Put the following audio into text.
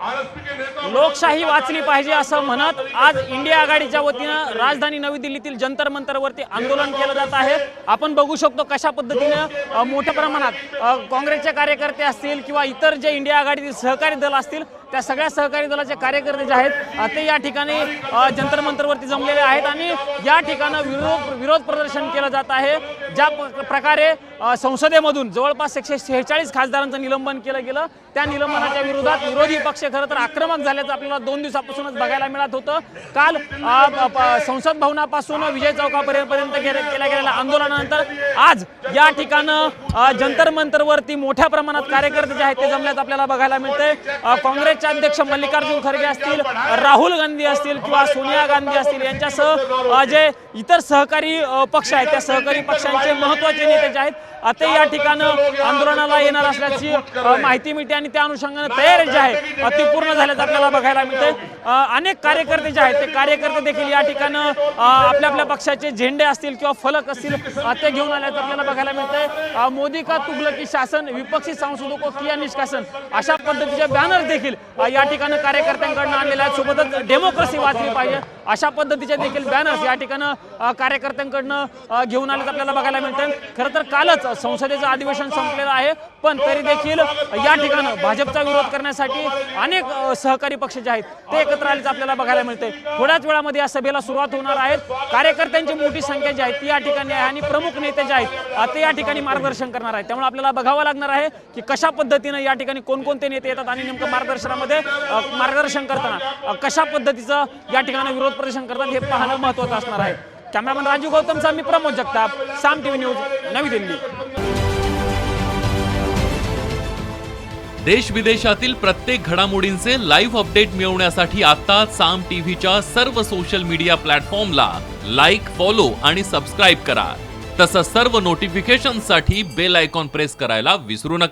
लोकशाही वाचली पाहिजे असं म्हणत आज इंडिया आघाडीच्या वतीनं राजधानी नवी दिल्लीतील जंतर मंतरवरती आंदोलन केलं जात आहे. आपण बघू शकतो कशा पद्धतीनं मोठ्या प्रमाणात काँग्रेसचे कार्यकर्ते असतील किंवा इतर जे इंडिया आघाडीतील सहकारी दल असतील त्या सगळ्या सहकारी दलाचे कार्यकर्ते जे आहेत ते या ठिकाणी जंतर मंतरवरती जमलेले आहेत आणि या ठिकाणी विरोध विरोध प्रदर्शन केलं जात आहे. ज्या प्रकारे संसदेमधून जवळपास एकशे शेहेचाळीस खासदारांचं निलंबन केलं गेलं त्या निलंबनाच्या विरोधात विरोधी पक्ष खरं तर आक्रमक झाल्याचं आपल्याला दोन दिवसापासूनच बघायला मिळत होतं. काल प- संसद भवनापासून विजय चौकापर्यंत केल्या गेलेल्या आंदोलनानंतर आज या ठिकाणं जंतर मंतरवरती मोठ्या प्रमाणात कार्यकर्ते जे आहेत ते जमल्यात आपल्याला बघायला मिळतंय. काँग्रेसचे अध्यक्ष मल्लिकार्जुन खरगे असतील राहुल गांधी असतील किंवा सोनिया गांधी असतील यांच्यासह जे इतर सहकारी पक्ष आहेत त्या सहकारी पक्षांचे महत्त्वाचे नेते जे आहेत ते या ठिकाणं आंदोलनाला येणार असल्याची माहिती मिळते आणि त्या अनुषंगाने तयारी जी आहे ती पूर्ण झाल्याचं आपल्याला बघायला मिळते अनेक कार्यकर्ते जे आहेत ते कार्यकर्ते देखील या ठिकाणं आपल्या आपल्या पक्षाचे झेंडे असतील किंवा फलक असतील ते घेऊन आल्याचं आपल्याला बघायला मिळतंय. मोदी का तुगलकी शासन विपक्षी सांसदों को किया निष्कासन? अशा पद्धतीचे बॅनर देखील या ठिकाणी कार्यकर्त्यांकडनं आणलेले आहेत. सोबतच डेमोक्रेसी वाचली पाहिजे. अशा पद्धतीचे देखील बॅनर्स या ठिकाणं कार्यकर्त्यांकडनं घेऊन आलेत आपल्याला बघायला मिळतं खरं तर कालच संसदेचं अधिवेशन संपलेलं आहे. पण तरी देखील या ठिकाणं भाजपचा विरोध करण्यासाठी अनेक सहकारी पक्ष जे आहेत ते एकत्र आल्याचं आपल्याला बघायला मिळते थोड्याच वेळामध्ये या सभेला सुरुवात होणार आहेत कार्यकर्त्यांची मोठी संख्या जी आहे ती या ठिकाणी आहे आणि प्रमुख नेते जे आहेत ते या ठिकाणी मार्गदर्शन करणार आहेत. त्यामुळे आपल्याला बघावं लागणार आहे की कशा पद्धतीनं या ठिकाणी कोणकोणते नेते येतात आणि नेमकं मार्गदर्शनामध्ये मार्गदर्शन करताना कशा पद्धतीचं या ठिकाणी विरोध प्रदर्शन करतात हे पाहणं महत्त्वाचं असणार आहे. कॅमेरामन राजू गौतमचा मी प्रमोद जगताप साम टीव्ही न्यूज नवी दिल्ली. देश विदेशातील प्रत्येक घडामोडींचे लाईव्ह अपडेट मिळवण्यासाठी आता साम टीव्हीच्या सर्व सोशल मीडिया प्लॅटफॉर्मला लाईक फॉलो आणि सबस्क्राईब करा. तसंच सर्व नोटिफिकेशनसाठी बेल आयकॉन प्रेस करायला विसरू नका.